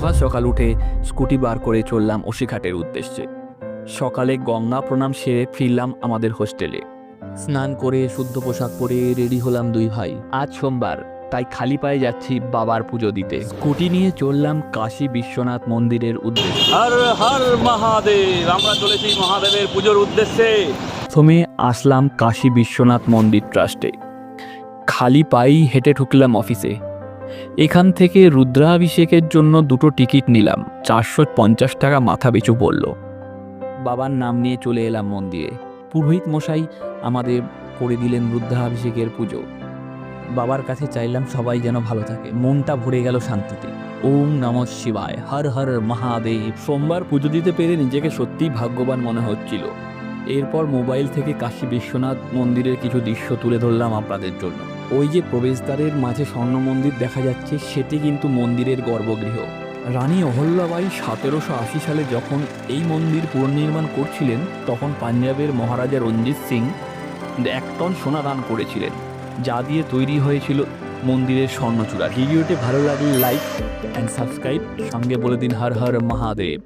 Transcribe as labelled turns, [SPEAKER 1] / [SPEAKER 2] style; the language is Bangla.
[SPEAKER 1] সকাল সকাল উঠে স্কুটি বার করে চললাম ওশিঘাটের উদ্দেশ্যে। সকালে গঙ্গা প্রণাম সেরে ফিরলাম আমাদের হোস্টেলে। স্নান করে শুদ্ধ পোশাক পরে রেডি হলাম দুই ভাই। আজ সোমবার তাই খালি পায়ে যাচ্ছি বাবার পুজো দিতে। স্কুটি নিয়ে চললাম কাশী বিশ্বনাথ মন্দিরের উদ্দেশ্যে।
[SPEAKER 2] হর হর মহাদেব আমরা চলেছি মহাদেবের পুজোর উদ্দেশ্যে।
[SPEAKER 1] প্রথমে আসলাম কাশী বিশ্বনাথ মন্দির ট্রাস্টে। খালি পায়েই হেঁটে ঢুকলাম অফিসে। এখান থেকে রুদ্রাভিষেকের জন্য দুটো টিকিট নিলাম। চারশো পঞ্চাশ টাকা মাথা পিছু পড়ল। বাবার নাম নিয়ে চলে এলাম মন্দিরে। পুরোহিত মশাই আমাদের করে দিলেন রুদ্রাভিষেকের পুজো। বাবার কাছে চাইলাম সবাই যেন ভালো থাকে। মনটা ভরে গেল শান্তিতে। ওম নম শিবায়। হর হর মহাদেব। সোমবার পুজো দিতে পেরে নিজেকে সত্যিই ভাগ্যবান মনে হচ্ছিল। এরপর মোবাইল থেকে কাশী বিশ্বনাথ মন্দিরের কিছু দৃশ্য তুলে ধরলাম আপনাদের জন্য। ওই যে প্রবেশদ্বারের মাঝে স্বর্ণ মন্দির দেখা যাচ্ছে, সেটি কিন্তু মন্দিরের গর্ভগৃহ। রানী অহল্যাবাই সতেরোশো আশি সালে যখন এই মন্দির পুনর্নির্মাণ করছিলেন, তখন পাঞ্জাবের মহারাজা রঞ্জিত সিং এক টন সোনা দান করেছিলেন, যা দিয়ে তৈরি হয়েছিল মন্দিরের স্বর্ণচূড়া ভিডিওটি ভালো লাগলে লাইক অ্যান্ড সাবস্ক্রাইব সঙ্গে বলে দিন হর হর মহাদেব।